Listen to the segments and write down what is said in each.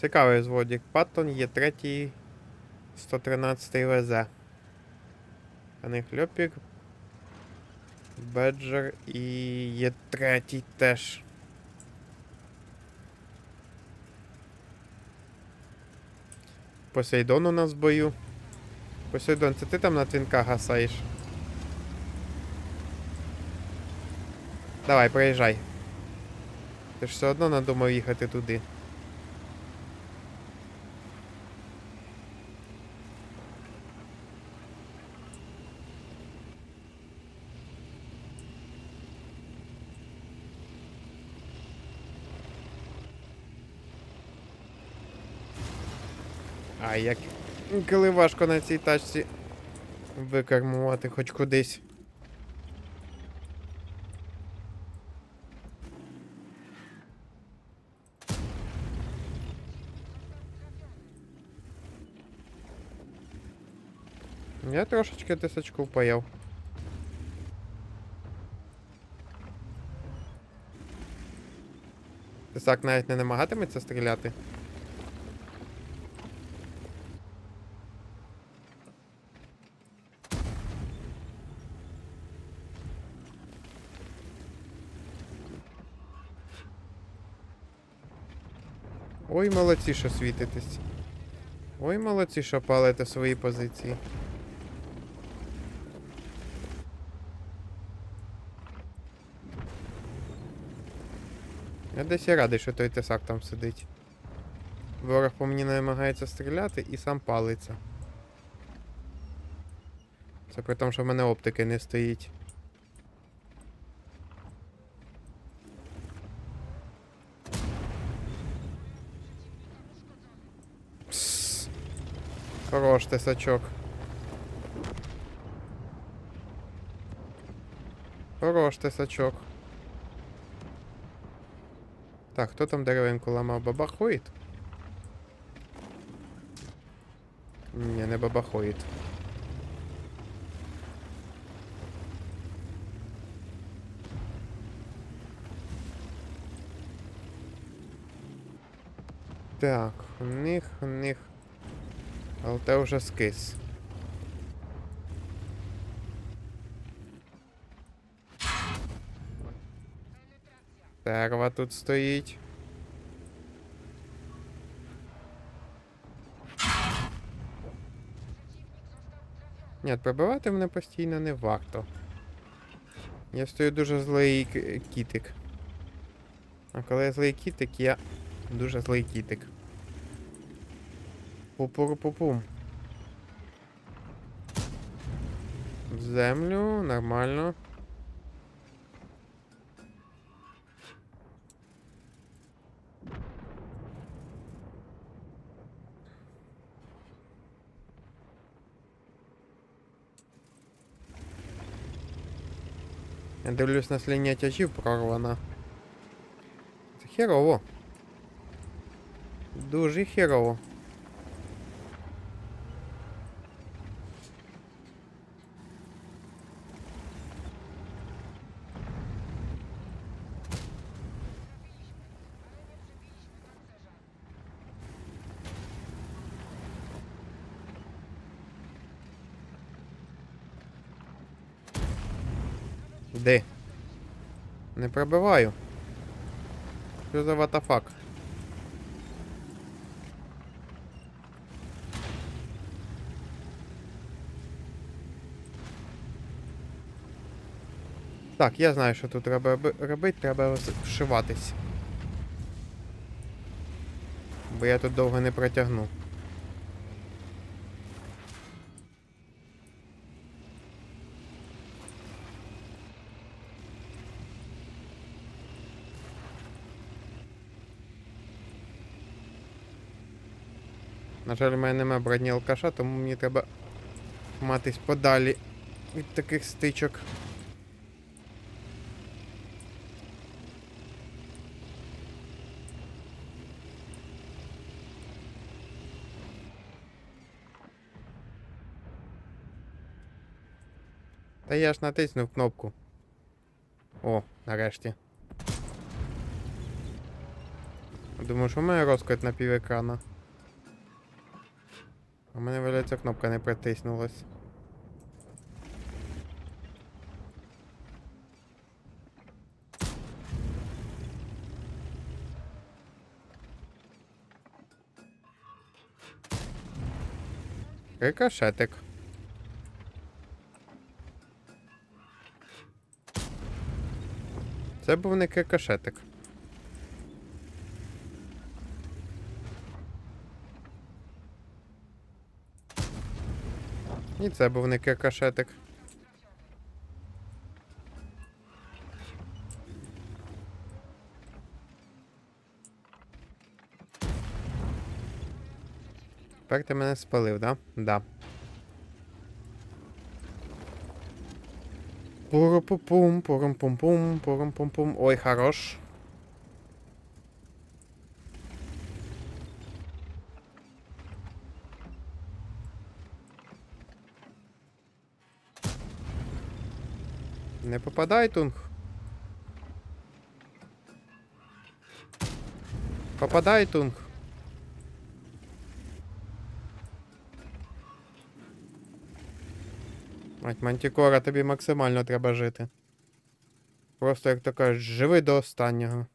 Цікавий зводик. Паттон є третій 113 ЛЗ. А не хльопік. Беджер і є третій теж. Посейдон у нас в бою. Посейдон, це ти там на твінках гасаєш? Давай, проїжджай. Ти ж все одно надумав їхати туди. А як коли важко на цій тачці викармувати хоч кудись. Я трошечки тисячку впаяв. Тисак навіть не намагатиметься стріляти. Ой, молодці, що світитесь. Ой, молодці, що палите свої позиції. Я десь і радий, що той тесак там сидить. Ворог по мені намагається стріляти і сам палиться. Це при тому, що в мене оптики не стоїть. Пс. Хорош тесачок. Хорош тесачок. Так, хто там деревинку ламав? Бабахоїд? Ні, не бабахоїд. Так, у них, у них. ЛТ вже скис. Терва тут стоїть. Ні, пробивати мене постійно не варто. Я стою дуже злий кітик. А коли я злий кітик, я дуже злий кітик. Пупуру-пупум. В землю, нормально. Я дивлюсь на сління тяжів прорвана. Це херово. Дуже херово. Де? Не пробиваю. Що за ватафак? Так, я знаю, що тут треба робити, треба вшиватись. Бо я тут довго не протягну. На жаль, у мене немає броні алкаша, тому мені треба матись подалі від таких стичок. Та я ж натиснув кнопку. О, нарешті. Думаю, що в мене розквіт на пів екрана. В мене виявляється кнопка не притиснулась. Рикошетик. Це був не рикошетик. І це був не рикошетик. Тепер ти мене спалив, да? Да. Пурум-пум-пум, пурум-пум-пум. Ой, хорош. Не попадай, Тунг. Попадай, Тунг. Мать Мантікора, тобі максимально треба жити. Просто, як то кажуть, живи до останнього.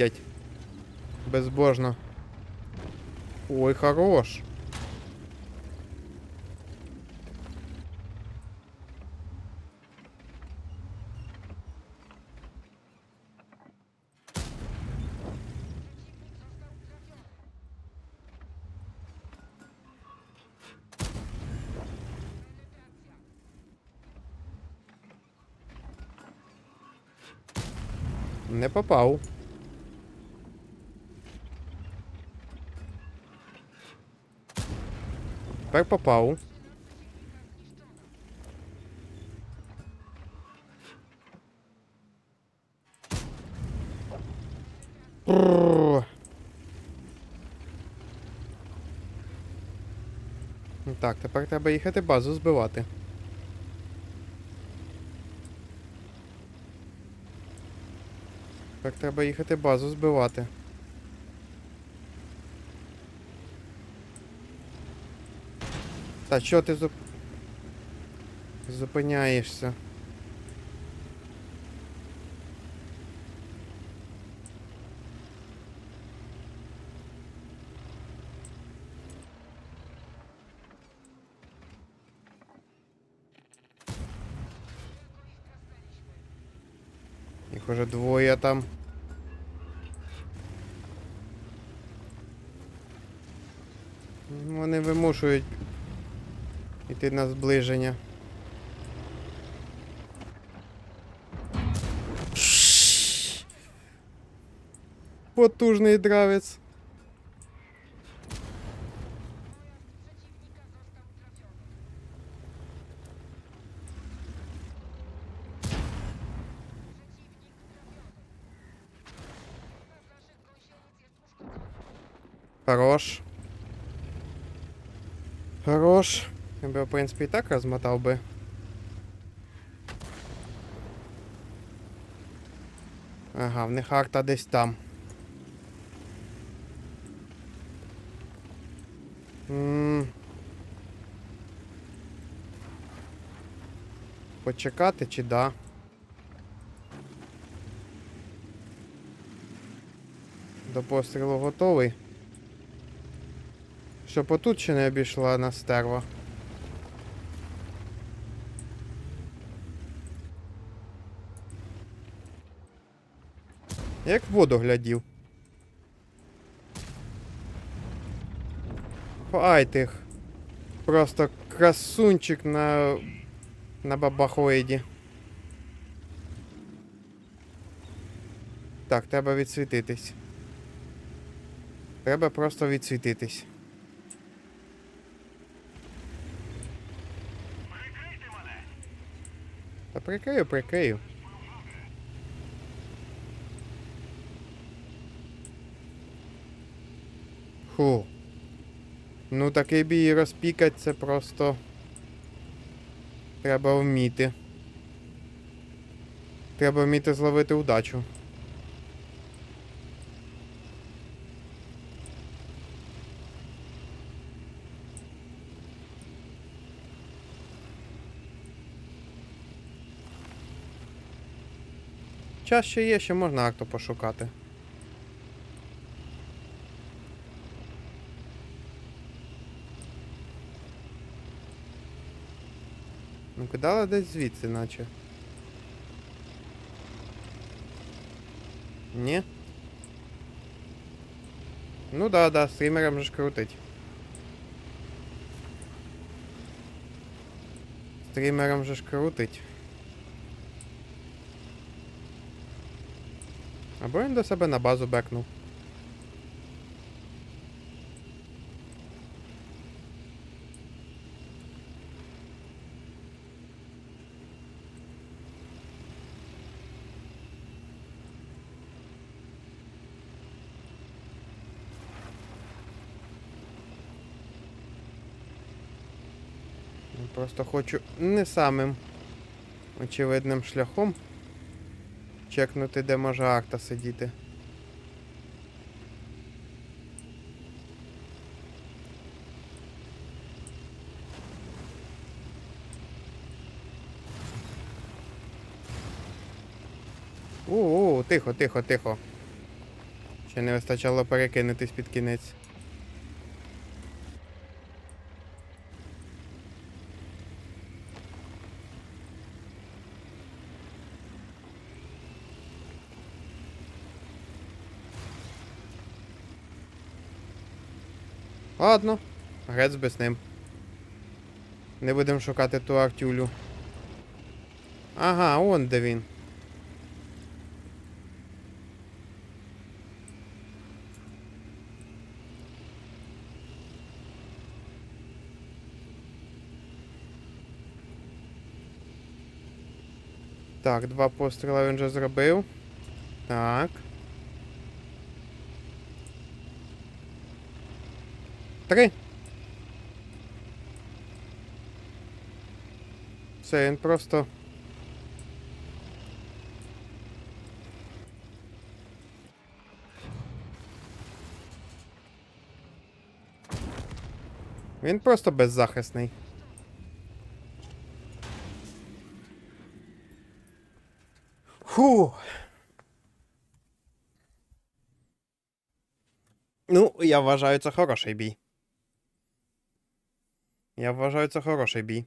Вітять. Безбожно. Ой, хорош. Не попав. Тепер попав. Так, тепер треба їхати базу збивати. Так треба їхати базу збивати. Та чого ти зуп... зупиняєшся? Уже двоє там. Вони вимушують йти на зближення. Потужний дравець. Хорош. Хорош. Я би, в принципі, і так розмотав би. Ага, в них арта десь там. М. Почекати чи да? До пострілу готовий. Щоб отут ще не обійшла на стерва. Як в воду глядів. Ай тих. Просто красунчик на. на бабахоїді. Так, треба відсвітитись. Треба просто відсвітитись. Та Та прикрию, прикрию. Фу. Ну такий бій розпікать це просто. Треба вміти. Треба вміти зловити удачу. Час ще є, ще можна акто пошукати. Ну кидала десь звідси, наче. Ні? Ну да, да, стрімером же ж крутить. Стрімером же ж крутить. Або він до себе на базу бекнув. Просто хочу не самим очевидним шляхом чекнути, де може арта сидіти. У-у, тихо, тихо, тихо. Ще не вистачало перекинутись під кінець. Ладно, грець би з ним. Не будемо шукати ту Артюлю. Ага, он де він. Так, два постріли він вже зробив. Так. Три. Все, він просто. Він просто беззахисний. Фу. Ну, я вважаю, це хороший бій. Я вважаю, це хороший бій.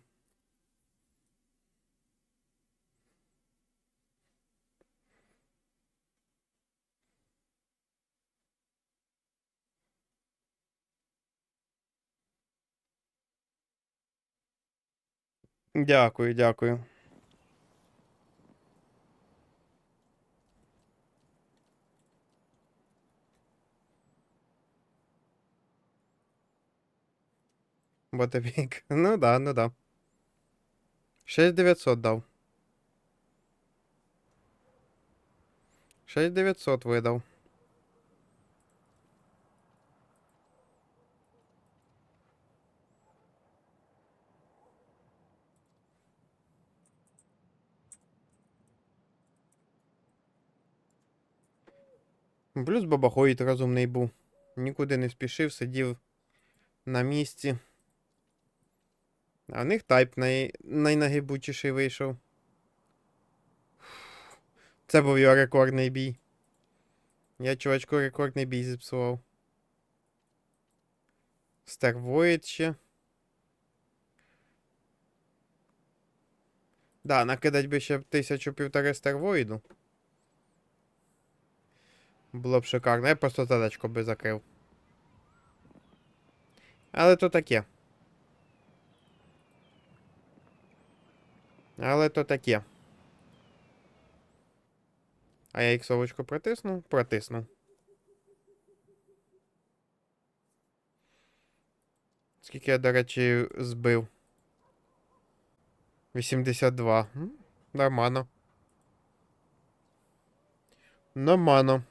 Дякую, дякую. Ботовік. Ну да, ну да. 6900 дав. 6900 видав. Плюс бабахоїд розумний був. Нікуди не спішив, сидів на місці. А в них тайп най... найнагибучіший вийшов. Це був його рекордний бій. Я чувачку рекордний бій зіпсував. Стервоїд ще. Да, накидать би ще тисячу півтори стервоїду. Було б шикарно. Я просто задачку би закрив. Але то таке. Але то таке. А я іксовочку протиснув? Протиснув. Скільки я, до речі, збив? 82. М? Нормально. Нормально.